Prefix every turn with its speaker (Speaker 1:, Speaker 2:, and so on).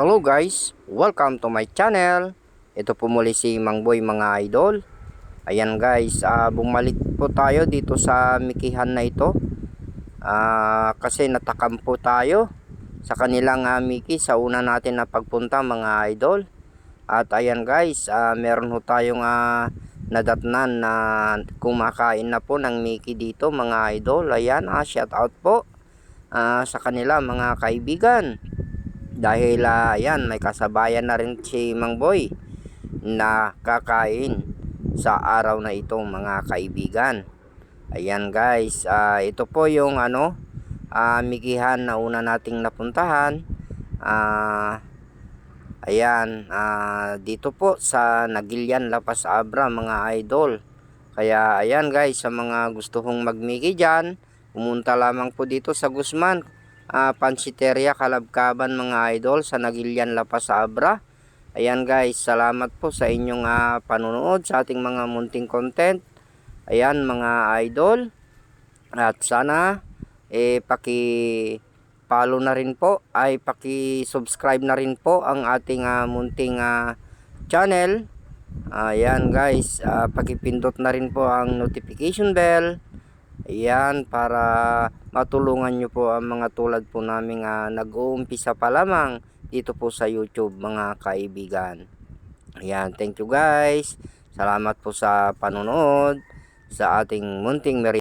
Speaker 1: Hello guys, welcome to my channel. Ito po muli si Mang Boy mga idol. Ayan guys, ah, bumalik po tayo dito sa mikihan na ito. Ah, kasi natakam po tayo sa kanilang uh, miki sa una natin na pagpunta mga idol. At ayan guys, ah, meron ho tayong ah, nadatnan na kumakain na po ng Mickey dito mga idol. Ayan, ah, shout out po ah, sa kanila mga kaibigan. Dahil ah, ayan, may kasabayan na rin si Mang Boy na kakain sa araw na ito mga kaibigan. Ayan guys, ah, ito po yung ano, ah, mikihan na una nating napuntahan. Ah, ayan, ah, dito po sa Nagilian, Lapas Abra mga idol. Kaya ayan guys, sa mga gusto kong magmiki dyan, pumunta lamang po dito sa Guzman, ah, Pansiteria, Kalabkaban mga idol sa Nagilian, Lapas Abra. Ayan guys, salamat po sa inyong ah, panonood sa ating mga munting content. Ayan mga idol. At sana eh paki follow na rin po ay paki-subscribe na rin po ang ating ah, munting ah, channel. Ayan guys, ah, pakipindot na rin po ang notification bell. Ayan para matulungan nyo po ang mga tulad po naming ah, nag-uumpisa pa lamang dito po sa YouTube mga kaibigan. Ayan, thank you guys. Salamat po sa panonood sa ating munting meri